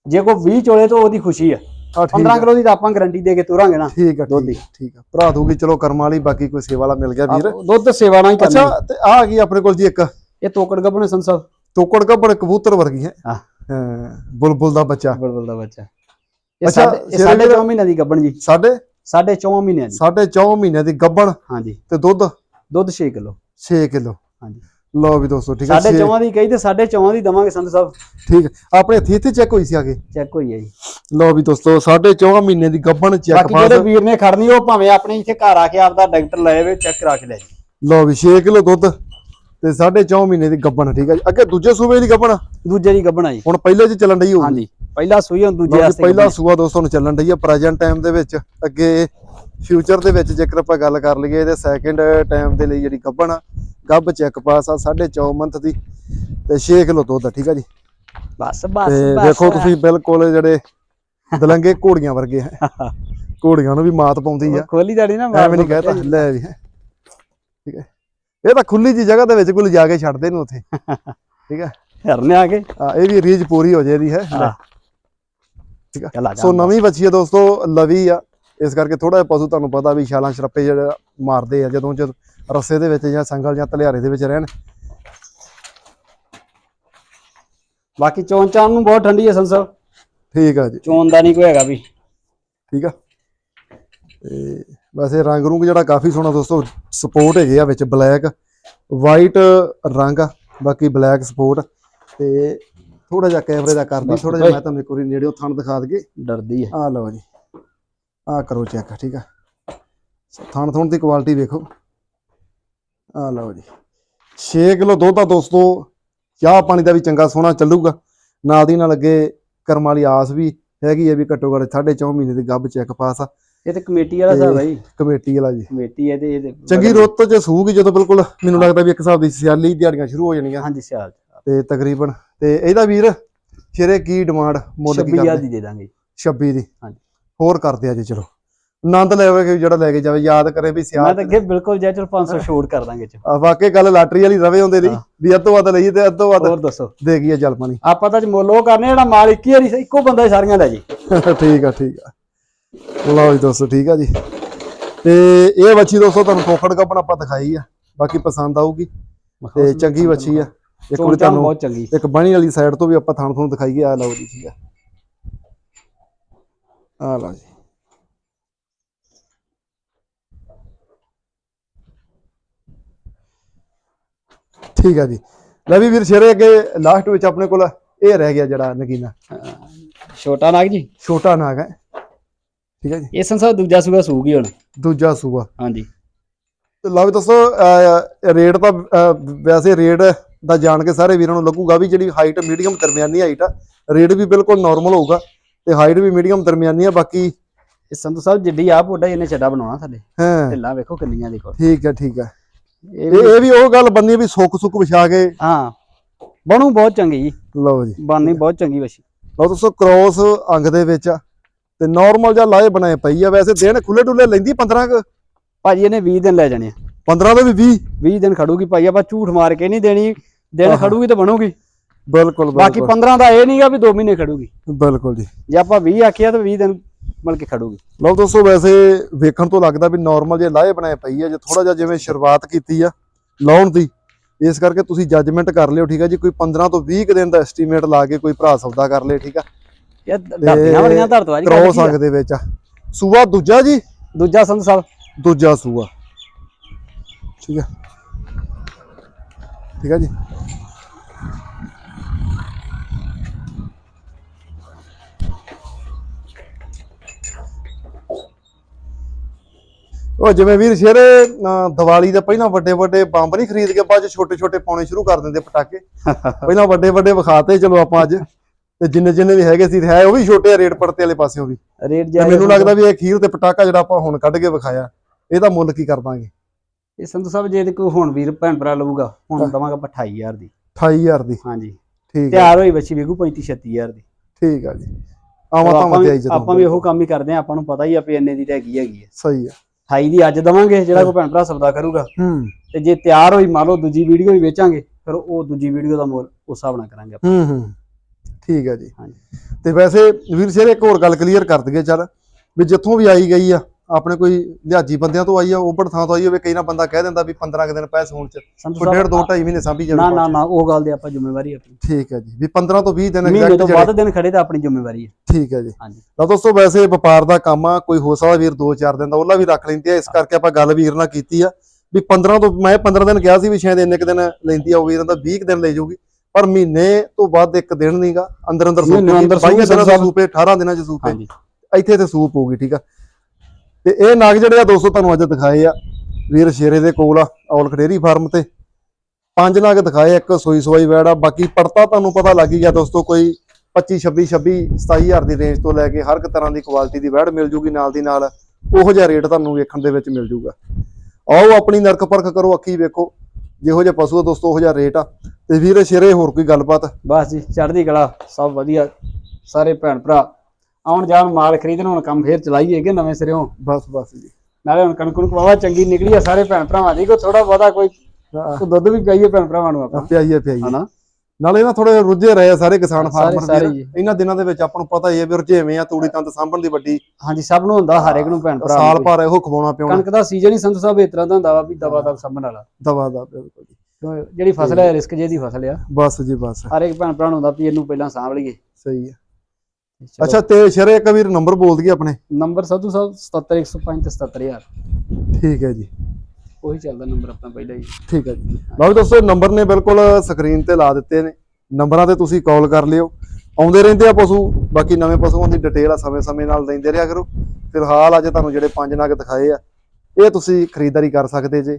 ਜੇ ਕੋਈ 20 ਚੋਲੇ ਤਾਂ ਉਹਦੀ ਖੁਸ਼ੀ ਆ। ਆ ਠੀਕ 15 ਆ। ਕਿਲੋ ਦੀ ਤਾਂ ਆਪਾਂ ਗਾਰੰਟੀ ਦੇ ਕੇ ਤੁਰਾਂਗੇ ਨਾ ਠੀਕ ਆ ਦੁੱਧ ਠੀਕ ਆ, ਠੀਕ ਆ। ਭਰਾ ਦੂਗੀ ਚਲੋ ਕਰਮਾਂ ਵਾਲੀ ਬਾਕੀ ਕੋਈ ਸੇਵਾ ਵਾਲਾ ਮਿਲ ਗਿਆ ਵੀਰ। ਦੁੱਧ ਸੇਵਾ ਨਾਲ ਹੀ ਕਰਨੀ ਅੱਛਾ ਤੇ ਆ ਗਈ ਆਪਣੇ ਕੋਲ ਜੀ ਇੱਕ। ਇਹ ਤੋਕੜ ਗੱਬਣੇ ਸੰਸਾਰ ਤੋਕੜ ਕੱਬੜ ਕਬੂਤਰ ਵਰਗੀ ਹੈ। ਹਾਂ। ਬੁਲਬੁਲ ਦਾ ਬੱਚਾ। ਬੁਲਬੁਲ ਦਾ ਬੱਚਾ। ਇਹ ਸਾਡੇ ਇਹ ਸ਼ੇਰੇ ਸਾਢੇ ਵੀਰ- ਚੌਂ ਮਹੀਨਿਆਂ ਦੀ ਗੱਬਣ ਜੀ। ਸਾਢੇ ਸਾਢੇ ਚੌਂ ਮਹੀਨਿਆਂ ਦੀ। ਸਾਢੇ 4 ਮਹੀਨਿਆਂ ਦੀ ਗੱਬਣ ਹਾਂਜੀ। ਤੇ ਦੁੱਧ? ਦੁੱਧ 6 ਕਿਲੋ। 6 ਕਿਲੋ। ਹਾਂਜੀ। ਲਓ ਵੀ ਦੋਸਤੋ ਠੀਕ ਹੈ ਛੇ- ਚੌਂ ਦੀ ਕਹੀ ਤੇ ਸਾਢੇ ਚੌਂ ਦੀ ਦਵਾਂਗੇ ਸੰਤ ਸਾਹਿਬ। ਠੀਕ। ਆਪਣੇ ਹੱਥੀ ਹੱਥੀ ਚੈੱਕ ਹੋਈ ਸੀ ਆਗੇ ਚੈੱਕ ਹੋਈ ਹੈ ਜੀ। ਲਓ ਵੀ ਦੋਸਤੋ ਸਾਢੇ 4 ਮਹੀਨੇ ਦੀ ਗੱਬਣ ਚੈੱਕ ਬਾਕੀ ਜਿਹੜੇ ਵੀਰ ਨੇ ਖੜਨੀ ਉਹ ਭਾਵੇਂ ਆਪਣੇ ਇੱਥੇ ਘਰ ਆ ਕੇ ਆਪਦਾ ਡਾਕਟਰ ਲਏ ਵੇ ਚੈੱਕ ਕਰਾ ਕੇ ਲੈ ਜੀ ਲਓ ਵੀ 6 ਕਿਲੋ ਦੁੱਧ। ਤੇ ਸਾਢੇ 4 ਮਹੀਨੇ ਦੀ ਗੱਬਣ ਠੀਕ ਹੈ ਜੀ? ਅੱਗੇ ਦੂਜੇ ਸੂਬੇ ਦੀ ਗੱਬਣ? ਦੂਜੇ ਦੀ ਗੱਬਣਾ ਜੀ। ਹੁਣ ਪਹਿਲੇ ਚ ਚੱਲਣ ਡਈ ਹੋਊਗੀ। ਹਾਂਜੀ ਪਹਿਲਾ ਸੂਈ ਹੁਣ ਦੂਜੇ ਵਾਸਤੇ ਪਹਿਲਾ। ਸੂਆ ਦੋਸਤੋ ਨੂੰ ਚੱਲਣ ਡਈ ਆ ਪ੍ਰੈਜ਼ੈਂਟ ਟਾਈਮ ਦੇ ਵਿੱਚ। ਅੱਗੇ ਫਿਊਚਰ ਦੇ ਵਿੱਚ ਜੇਕਰ ਆਪਾਂ ਗੱਲ ਕਰ ਲਈਏ ਇਹਦੇ ਸੈਕਿੰਡ ਟਾਈਮ ਦੇ ਲਈ ਜਿਹੜੀ ਗੱਬਣ ਆ ਗੱਬ ਚੈੱਕ ਪਾਸ ਆ 4.5 ਮੰਥ ਦੀ। ਤੇ 6 ਕਿਲੋ ਦੁੱਧ ਆ ਠੀਕ ਆ ਜੀ? ਬਸ ਬਸ ਤੇ ਵੇਖੋ ਤੁਸੀਂ ਬਿਲਕੁਲ ਜਿਹੜੇ ਦਲੰਗੇ ਘੋੜੀਆਂ ਵਰਗੇ ਹੈ ਘੋੜੀਆਂ ਨੂੰ ਵੀ ਮਾਤ ਪਾਉਂਦੀ ਆ। ਖੋਲੀ ਦਾੜੀ ਨਾ ਐਵੇਂ ਨਹੀਂ ਕਹਤਾ ਲੈ ਵੀ ਠੀਕ ਹੈ ਇਹ ਤਾਂ ਖੁੱਲੀ ਜੀ ਜਗ੍ਹਾ ਦੇ ਵਿੱਚ ਕੋਈ ਲਿਜਾ ਕੇ ਛੱਡਦੇ ਨੂੰ ਉੱਥੇ। (laughs) ਠੀਕ ਹੈ ਹਰਨੇ ਆ ਕੇ। ਆ ਇਹ ਵੀ ਰੀਜ ਪੂਰੀ ਹੋ ਜੇ ਇਹਦੀ ਹੈ। ਹਾਂ। ਠੀਕ ਹੈ ਸੋ ਨਵੀਂ ਬੱਚੀ ਹੈ ਦੋਸਤੋ ਲਵੀ ਆ। ਇਸ ਕਰਕੇ ਥੋੜਾ ਜਿਹਾ ਪਸ਼ੂ ਤੁਹਾਨੂੰ ਪਤਾ ਵੀ ਛਾਲਾਂ ਛਰਪੇ ਜਿਹੜਾ ਮਾਰਦੇ ਆ ਜਦੋਂ ਜਦ ਰਸੇ ਦੇ ਵਿੱਚ ਜਾਂ ਸੰਗਲ ਜਾਂ ਤਲਿਆਰੇ ਦੇ ਵਿੱਚ ਰਹਿਣ। ਬਾਕੀ ਚੋਣ ਚਾਨ ਨੂੰ ਬਹੁਤ ਠੰਡੀ ਹੈ ਸੰਸਰ ਠੀਕ ਆ ਜੀ। ਚੋਣ ਦਾ ਨਹੀਂ ਕੋਈ ਹੈਗਾ ਵੀ। ਠੀਕ ਆ? ਤੇ ਵੈਸੇ ਰੰਗ ਰੂੰਗ ਜਿਹੜਾ ਕਾਫੀ ਸੋਹਣਾ ਦੋਸਤੋ ਸਪੋਰਟ ਹੈਗੇ ਆ ਵਿੱਚ ਬਲੈਕ ਵਾਈਟ ਰੰਗ ਆ ਬਾਕੀ ਬਲੈਕ ਸਪੋਰਟ ਤੇ ਥੋੜਾ ਜਿਹਾ ਕੈਮਰੇ ਦਾ ਕਰਦੀ ਥੋੜਾ ਜਿਹਾ ਮੈਂ ਤੁਹਾਨੂੰ ਇੱਕ ਵਾਰੀ ਨੇੜਿਓਂ ਥਣ ਦਿਖਾ ਦਈਏ। ਡਰਦੀ ਹੈ ਆ ਲਓ ਜੀ। ਆ ਕਰੋ ਚੈੱਕ ਠੀਕ ਆ? ਥਣ ਥਣ ਦੀ ਕੁਆਲਿਟੀ ਵੇਖੋ। ਆ ਲਓ ਜੀ। 6 ਕਿਲੋ ਦੁੱਧ ਆ ਦੋਸਤੋ। ਚਾਹ ਪਾਣੀ ਦਾ ਵੀ ਚੰਗਾ ਸੋਹਣਾ ਚੱਲੂਗਾ। ਨਾਲ ਦੀ ਨਾਲ ਅੱਗੇ ਕਰਮ ਵਾਲੀ ਆਸ ਵੀ ਹੈਗੀ ਹੈ ਵੀ ਘੱਟੋ ਘੱਟ 4.5 ਮਹੀਨੇ ਦੀ ਗੱਭ ਚੈੱਕ ਪਾਸ ਆ। ਇਹ ਤੇ ਕਮੇਟੀ ਵਾਲਾ ਹਿਸਾਬ ਹੈ ਜੀ। ਕਮੇਟੀ ਵਾਲਾ ਜੀ। ਕਮੇਟੀ ਹੈ ਤੇ ਇਹਦੇ ਚੰਗੀ ਰੁੱਤ ਚ ਸੂਗੀ ਜਦੋਂ ਬਿਲਕੁਲ ਮੈਨੂੰ ਲੱਗਦਾ ਵੀ ਇੱਕ ਹਿਸਾਬ ਦੀ ਸਿਆਲੀ ਦਿਹਾੜੀਆਂ ਸ਼ੁਰੂ ਹੋ ਜਾਣੀਆਂ। ਹਾਂਜੀ ਸਿਆਲ ਤੇ ਤਕਰੀਬਨ ਤੇ ਇਹਦਾ ਵੀਰ ਸ਼ੇਰੇ ਕੀ ਡਿਮਾਂਡ ਮੁੱਲ ਕੀ 26000 ਕਰਦੇ? ਦੀ ਦੇ ਦਾਂਗੇ 26 ਦੀ। ਹਾਂਜੀ। ਹੋਰ ਕਰਦੇ ਆ ਜੀ ਚਲੋ। ਆਨੰਦ ਲੈਵੇ ਕਿ ਜਿਹੜਾ ਲੈ ਕੇ ਜਾਵੇ ਯਾਦ ਕਰੇ ਵੀ ਮੈਂ ਸਿਆਲ ਤਾਂ ਅੱਗੇ ਬਿਲਕੁਲ ਜੈ ਚਲ 500 ਛੋੜ ਕਰ ਦਾਂਗੇ ਚ ਆ, ਵਾਕਈ ਗੱਲ ਲਾਟਰੀ ਵਾਲੀ ਰਵੇ ਹੁੰਦੇ ਦੀ। ਵੀ ਅੱਧੋ ਵੱਧ ਲਈਏ ਤੇ ਅੱਧੋ ਵੱਧ ਹੋਰ ਦੱਸੋ। ਦੇ ਗਈ ਜਲ ਪਾਣੀ ਆਪਾਂ ਤਾਂ ਮੁੱਲ ਉਹ ਕਰਨੇ ਜਿਹੜਾ ਮਾਲ ਇੱਕ ਵਾਰੀ ਇੱਕੋ ਬੰਦਾ ਹੀ ਸਾਰੀਆਂ ਲੈ ਜੀ। (laughs) ਠੀਕ ਆ ਠੀਕ ਆ। ਲਓ ਜੀ ਦੋਸਤੋ ਠੀਕ ਆ ਜੀ। ਤੇ ਇਹ ਵੱਛੀ ਦੋਸਤੋ ਤੁਹਾਨੂੰ ਕੋਕੜ ਕੱਪਣ ਆਪਾਂ ਦਿਖਾਈ ਆ। ਬਾਕੀ ਪਸੰਦ ਆਊਗੀ ਤੇ ਚੰਗੀ ਵੱਛੀ ਆ। ਇੱਕ ਵਾਰੀ ਤੁਹਾਨੂੰ ਬਹੁਤ ਚੰਗੀ। ਇੱਕ ਬਣੀ ਵਾਲੀ ਸਾਈਡ ਤੋਂ ਵੀ ਆਪਾਂ ਥਣ ਤੁਹਾਨੂੰ ਦਿਖਾਈਏ। ਆ ਲਓ ਜੀ ਠੀਕ ਆ। ਆ ਲਓ ਜੀ। ਠੀਕ ਆ ਜੀ। ਲੈ ਵੀ ਵੀਰ ਸ਼ੇਰੇ ਅੱਗੇ ਲਾਸਟ ਵਿੱਚ ਆਪਣੇ ਕੋਲ ਇਹ ਰਹਿ ਗਿਆ ਜਿਹੜਾ ਨਗੀਨਾ। ਛੋਟਾ ਨਾਗ ਜੀ? ਛੋਟਾ ਨਾਗ ਹੈ। ਠੀਕ ਹੈ ਜੀ? ਇਹ ਸੰਸਾਰ ਦੂਜਾ ਸੂਗਾ ਸੂਗੀ ਹੁਣ। ਦੂਜਾ ਸੂਆ। ਹਾਂਜੀ। ਤੇ ਲਓ ਵੀ ਦੱਸੋ ਰੇਟ ਤਾਂ ਅਹ, ਵੈਸੇ ਰੇਟ ਦਾ ਜਾਣ ਕੇ ਸਾਰੇ ਵੀਰਾਂ ਨੂੰ ਲੱਗੂਗਾ ਵੀ ਜਿਹੜੀ ਹਾਈਟ ਮੀਡੀਅਮ ਦਰਮਿਆਨੀ ਹਾਈਟ ਆ ਰੇਟ ਵੀ ਬਿਲਕੁਲ ਨਾਰਮਲ ਹੋਊਗਾ ਤੇ ਹਾਈਟ ਵੀ ਮੀਡੀਅਮ ਦਰਮਿਆਨੀ ਆ ਬਾਕੀ ਇਹ ਸੰਧੂ ਸਾਹਿਬ ਜਿੱਡੀ ਆ ਪੋਡਾ ਇਹਨੇ ਛੱਡਾ ਬਣਾਉਣਾ ਥੱਲੇ ਹਾਂ। ਢਿੱਲਾ ਵੇਖੋ ਕਿੰਨੀਆਂ ਦੇਖੋ ਠੀਕ ਹੈ ਠੀਕ ਹੈ। ਇਹ ਇਹ ਵੀ ਇਹ ਵੀ ਉਹ ਗੱਲ ਬੰਨੀ ਵੀ ਸੁੱਕ ਸੁੱਕ ਵਿਛਾ ਕੇ। ਹਾਂ ਬਣੂ ਬਹੁਤ ਚੰਗੀ ਜੀ। ਲਓ ਜੀ। ਬਣਨੀ ਬਹੁਤ ਚੰਗੀ ਵਸ਼ੀ। ਲਓ ਦੋਸਤੋ ਕ੍ਰੋਸ ਅੰਗ ਦੇ ਵਿੱਚ ਆ। ਤੇ ਨਾਰਮਲ ਜਿਹਾ ਲਾਏ ਬਣਾਏ ਪਈ ਆ ਵੈਸੇ ਦਿਨ ਖੁੱਲੇ ਡੁੱਲੇ ਲੈਂਦੀ 15 ਕੁ? ਭਾਜੀ ਇਹਨੇ 20 ਦਿਨ ਲੈ ਜਾਣੇ ਆ। 15 ਦੇ ਵੀ 20 20 ਦਿਨ ਖੜੂਗੀ ਭਾਈ ਆਪਾਂ ਝੂਠ ਮਾਰ ਕੇ ਨਹੀਂ ਦੇਣੀ ਦਿਨ। ਖੜੂਗੀ ਤਾਂ ਬਣੂਗੀ। ਬਿਲਕੁਲ ਬਾਕੀ ਬਿਲਕੁਲ 15 ਦਾ ਇਹ ਨਹੀਂਗਾ ਵੀ 2 ਮਹੀਨੇ ਖੜੂਗੀ। ਬਿਲਕੁਲ ਜੀ। ਜੇ ਆਪਾਂ 20 ਆਖਿਆ ਤਾਂ 20 ਦਿਨ ਮਿਲ ਕੇ ਖੜੂਗੀ। ਲਓ ਦੋਸਤੋ ਵੈਸੇ ਵੇਖਣ ਤੋਂ ਲੱਗਦਾ ਵੀ ਨਾਰਮਲ ਜੇ ਲਾਏ ਬਣਾਏ ਪਈ ਆ ਜੇ ਥੋੜਾ ਜਿਹਾ ਜਿਵੇਂ ਸ਼ੁਰੂਆਤ ਕੀਤੀ ਆ ਲਾਉਣ ਦੀ ਇਸ ਕਰਕੇ ਤੁਸੀਂ ਜੱਜਮੈਂਟ ਕਰ ਲਿਓ ਠੀਕ ਆ ਜੀ? ਕੋਈ 15 ਤੋਂ 20 ਕੁ ਦਿਨ ਦਾ ਐਸਟੀਮੇਟ ਲਾ ਕੇ ਕੋਈ ਭਰਾ ਸੌਦਾ ਕਰ ਲੇ ਠੀਕ ਆ? ਇਹ ਡਰਦੀਆਂ ਵਾਲੀਆਂ ਧਰ ਤੋਂ ਅੱਜ ਕ੍ਰੋਸ ਅੰਗ ਦੇ ਵਿੱਚ। ਆ ਸੂਆ ਦੂਜਾ ਜੀ? ਦੂਜਾ ਸੰਧੂ ਸਾਹਿਬ ਦੂਜਾ ਸੂਆ। ਠੀਕ ਆ। ਠੀਕ ਆ ਜੀ। ਉਹ ਜਿਵੇਂ ਵੀਰ ਸ਼ੇਰੇ ਦੀਵਾਲੀ ਦੇ ਪਹਿਲਾਂ ਵੱਡੇ ਵੱਡੇ ਬੰਬ ਨਹੀਂ ਖਰੀਦ ਕੇ ਬਾਅਦ ਚ ਛੋਟੇ ਛੋਟੇ ਪਾਉਣੇ ਸ਼ੁਰੂ ਕਰ ਦਿੰਦੇ ਪਟਾਕੇ। (laughs) ਪਹਿਲਾਂ ਵੱਡੇ ਵੱਡੇ ਵਿਖਾਤੇ ਚਲੋ ਆਪਾਂ ਅੱਜ ਤੇ ਜਿੰਨੇ ਜਿੰਨੇ ਵੀ ਹੈਗੇ ਸੀ ਹੈ ਉਹ ਵੀ ਛੋਟੇ ਆ ਰੇਡ ਪੜਤੇ ਵਾਲੇ ਪਾਸਿਓਂ ਵੀ। ਰੇਟ ਜਾਇਜ਼ ਮੈਨੂੰ ਲੱਗਦਾ ਵੀ ਇਹ ਖੀਰ ਤੇ ਪਟਾਕਾ ਜਿਹੜਾ ਆਪਾਂ ਹੁਣ ਕੱਢ ਕੇ ਵਿਖਾਇਆ ਇਹਦਾ ਮੁੱਲ ਕੀ ਕਰ ਦਾਂਗੇ? ਇਹ ਸੰਧੂ ਸਾਹਿਬ ਜੇ ਕੋਈ ਹੁਣ ਵੀਰ ਭੈਣ ਭਰਾ ਲਊਗਾ ਹੁਣ ਦਵਾਂਗਾ 28000 ਦੀ। 28000 ਦੀ। ਹਾਂਜੀ। ਠੀਕ ਹੈ ਤਿਆਰ ਹੋਈ ਬੱਚੀ ਵੇਖੂ 35 36000 ਦੀ। ਠੀਕ ਆ ਜੀ। ਆਵਾਂ ਤਾਂ ਮਤੇ ਆਈ ਜਦੋਂ ਆਪਾਂ ਵੀ ਇਹੋ ਕੰਮ ਹੀ ਕਰਦੇ ਆ ਆਪਾਂ ਨੂੰ ਪਤਾ ਹੀ ਆ ਵੀ ਇੰਨੇ ਦੀ ਹੈਗੀ ਹੈਗੀ ਹੈ ਸਹੀ ਆ। 28 ਦੀ ਅੱਜ ਦਵਾਂਗੇ ਜਿਹੜਾ ਕੋਈ ਭੈਣ ਭਰਾ ਸੌਦਾ ਕਰੂਗਾ। ਹੂੰ। ਤੇ ਜੇ ਤਿਆਰ ਹੋਈ ਮੰਨ ਲਓ ਦੂਜੀ ਵੀਡੀਓ ਵੀ ਵੇਚਾਂਗੇ ਫਿਰ ਉਹ ਦੂਜੀ ਵੀਡੀਓ ਦਾ ਮੁੱਲ ਉਸ ਹਿਸਾਬ ਨਾਲ ਕਰਾਂਗੇ ਆਪਾਂ। ਹੂੰ ਹੂੰ। ਠੀਕ ਹੈ ਜੀ। ਹਾਂਜੀ। ਤੇ ਵੈਸੇ ਵੀਰ ਸ਼ੇਰ ਇੱਕ ਹੋਰ ਗੱਲ ਕਲੀਅਰ ਕਰ ਦਈਏ ਚੱਲ ਵੀ ਜਿੱਥੋਂ ਵੀ ਆਈ ਗਈ ਆ ਆਪਣੇ ਕੋਈ ਲਿਹਾਜੀ ਬੰਦਿਆਂ ਤੋਂ ਆਈ ਆ ਉਬੜ ਥਾਂ ਤੋਂ ਆਈ ਹੋਵੇ ਕਈ ਨਾ ਬੰਦਾ ਕਹਿ ਦਿੰਦਾ ਵੀ 15 ਕੁ ਦਿਨ ਪੈਸੇ ਹੋਣ ਚ ਕੋਈ ਡੇਢ ਦੋ ਢਾਈ ਮਹੀਨੇ ਸਾਂਭੀ ਜਾਵੇ ਨਾ ਨਾ ਨਾ ਉਹ ਗੱਲ ਦੀ ਆਪਾਂ ਜ਼ਿੰਮੇਵਾਰੀ ਆਪਣੀ। ਠੀਕ ਹੈ ਜੀ ਵੀ 15 ਤੋਂ 20 ਦਿਨ ਮਹੀਨੇ ਤੋਂ ਜਿਹੜੇ- ਵੱਧ ਦਿਨ ਖੜੇ ਤਾਂ ਆਪਣੀ ਜ਼ਿੰਮੇਵਾਰੀ ਹੈ ਠੀਕ ਹੈ ਜੀ। ਹਾਂਜੀ। ਤਾਂ ਦੋਸਤੋ ਵੈਸੇ ਵਪਾਰ ਦਾ ਕੰਮ ਆ ਕੋਈ ਹੋ ਸਕਦਾ ਵੀਰ 2-4 ਦਿਨ ਦਾ ਉਹਲਾ ਵੀ ਰੱਖ ਲੈਂਦੀ ਆ ਇਸ ਕਰਕੇ ਆਪਾਂ ਗੱਲ ਵੀਰ ਨਾਲ ਕੀਤੀ ਆ ਵੀ 15 ਤੋਂ ਮੈਂ 15 ਦਿਨ ਕਿਹਾ ਸੀ ਵੀ ਸ਼ਾਇਦ ਇੰਨੇ ਕੁ ਦਿਨ ਲੈਂਦੀ ਆ ਉਹ ਵੀਰਾਂ ਦਾ 20 ਕੁ ਦਿਨ ਲੈ ਜਾਊਗੀ। ਪਰ ਮਹੀਨੇ ਤੋਂ ਵੱਧ ਇੱਕ ਦਿਨ ਨਹੀਂਗਾ। ਅੰਦਰ ਅੰਦਰ ਸੂਪ ਬਾਈਆਂ ਦਿਨਾਂ ਦਾ। ਸੂਪੇ 18 ਦਿਨਾਂ ਚ ਸੂਪੇ। ਇੱਥੇ ਤੇ ਸੂਪ ਹੋਊਗੀ ਠੀਕ ਆ। ਤੇ ਇਹ ਨਗ ਜਿਹੜੇ ਆ ਦੋਸਤੋ ਤੁਹਾਨੂੰ ਅੱਜ ਦਿਖਾਏ ਆ। ਵੀਰ ਸ਼ੇਰੇ ਦੇ ਕੋਲ ਆ ਔਲ ਖਡੇਰੀ ਫਾਰਮ ਤੇ। ਪੰਜ ਨਗ ਦਿਖਾਏ ਇੱਕ ਸੋਈ ਸਵਾਈ ਵੈੜ ਆ। ਬਾਕੀ ਪੜਤਾ ਤੁਹਾਨੂੰ ਪਤਾ ਲੱਗ ਗਿਆ ਦੋਸਤੋ ਕੋਈ 25 26 26 27000 ਦੀ ਰੇਂਜ ਤੋਂ ਲੈ ਕੇ ਹਰ ਇੱਕ ਤਰ੍ਹਾਂ ਦੀ ਕੁਆਲਿਟੀ ਦੀ ਵੈੜ ਮਿਲ ਜੂਗੀ ਨਾਲ ਦੀ ਨਾਲ। ਉਹੋ ਜਿਹਾ ਰੇਟ ਤੁਹਾਨੂੰ ਵੇਖਣ ਦੇ ਵਿੱਚ ਮਿਲ ਜੂਗਾ। ਆਓ ਆਪਣੀ ਨਰਕ ਪਰਖ ਕਰੋ ਅੱਖੀ ਵੇਖੋ। ਜਿਹੋ ਜਿਹਾ ਪਸ਼ੂ ਆ ਦੋਸਤੋ ਉਹੋ ਜਿਹਾ ਰੇਟ ਆ। ਤੇ ਵੀਰ ਸ਼ੇਰੇ ਹੋਰ ਕੋਈ ਗੱਲਬਾਤ? ਬਸ ਜੀ ਚੜ੍ਹਦੀ ਕਲਾ ਸਭ ਵਧੀਆ। ਸਾਰੇ ਭੈਣ ਭਰਾ ਆਉਣ ਜਾਣ ਮਾਲ ਖਰੀਦਣ ਹੁਣ ਕੰਮ ਫੇਰ ਚਲਾਈਏ ਕਿ ਨਵੇਂ ਸਿਰਿਓਂ? ਬਸ ਬਸ ਜੀ। ਨਾਲੇ ਹੁਣ ਕਣਕ ਨੂੰ ਵਾਵਾ ਚੰਗੀ ਨਿਕਲੀ ਆ ਸਾਰੇ ਭੈਣ ਭਰਾਵਾਂ ਦੀ ਕੋ ਥੋੜਾ ਬਹੁਤਾ ਕੋਈ ਕੋਈ ਦੁੱਧ ਵੀ ਪਾਈਏ ਭੈਣ ਭਰਾਵਾਂ ਨੂੰ ਆਪਾਂ। ਪਿਆਈਏ ਪਿਆਈਏ। ਹਨਾ? ਨਾਲੇ ਨਾ ਥੋੜੇ ਰੁੱਝੇ ਰਹੇ ਆ ਸਾਰੇ ਕਿਸਾਨ ਫਾਰਮਰ ਜੀ। ਇਹਨਾਂ ਦਿਨਾਂ ਦੇ ਵਿੱਚ ਆਪਾਂ ਨੂੰ ਪਤਾ ਹੀ ਹੈ ਵੀ ਰੁਝੇਵੇਂ ਆ ਤੂੜੀ ਤੰਦ ਸਾਂਭਣ ਦੀ ਵੱਡੀ। ਹਾਂਜੀ ਸਭ ਨੂੰ ਹੁੰਦਾ ਹਰ ਇੱਕ ਨੂੰ ਭੈਣ ਭਰਾ ਸਾਲ। ਭਰ ਇਹੋ ਖਵਾਉਣਾ ਪਿਆਉਣਾ ਕਣਕ ਦਾ ਸੀਜ਼ਨ ਹੀ ਸੰਧੂ ਸਾਹਿਬ ਇਸ ਤਰ੍ਹਾਂ ਦਾ ਹੁੰਦਾ ਵਾ ਵੀ ਦਵਾ ਦਵ ਸਾਂਭਣ ਵਾਲਾ। ਦਵਾ ਦਾ ਬਿਲਕੁਲ ਜਿਹੜੀ ਫਸਲ ਹੈ ਰਿਸਕ ਜੇ ਦੀ ਫਸਲ ਆ। ਬਸ ਜੀ ਬਸ। ਹਰ ਇੱਕ ਭੈਣ ਭਰਾ ਨੂੰ ਹੁੰਦਾ ਵੀ ਇਹਨੂੰ ਪਹਿਲਾਂ ਸਾਂਭ ਲਈਏ। ਸਹੀ ਹੈ। ਅੱਛਾ ਤੇ ਸ਼ਰੇ ਕਬੀਰ ਨੰਬਰ ਬੋਲ ਦਈਏ ਆਪਣੇ। ਨੰਬਰ ਸੰਧੂ ਸਾਹਿਬ 77105 ਤੇ 77000 ਠੀਕ ਹੈ ਜੀ। ਉਹੀ ਚੱਲਦਾ ਨੰਬਰ ਆਪਣਾ ਪਹਿਲਾਂ ਹੀ। ਠੀਕ ਹੈ ਜੀ। ਵੀ ਦੋਸਤੋ ਨੰਬਰ ਨੇ ਬਿਲਕੁਲ ਸਕਰੀਨ ਤੇ ਲਾ ਦਿੱਤੇ ਨੇ। ਨੰਬਰਾਂ ਤੇ ਤੁਸੀਂ ਕਾਲ ਕਰ ਲਿਓ। ਆਉਂਦੇ ਰਹਿੰਦੇ ਆ ਪਸ਼ੂ ਬਾਕੀ ਨਵੇਂ ਪਸ਼ੂਆਂ ਦੀ ਡਿਟੇਲ ਆ ਸਮੇਂ-ਸਮੇਂ ਨਾਲ ਲੈਂਦੇ ਰਿਹਾ ਕਰੋ। ਫਿਲਹਾਲ ਅੱਜ ਤੁਹਾਨੂੰ ਜਿਹੜੇ ਪੰਜ ਨਗ ਦਿਖਾਏ ਆ ਇਹ ਤੁਸੀਂ ਖਰੀਦਦਾਰੀ ਕਰ ਸਕਦੇ ਜੇ।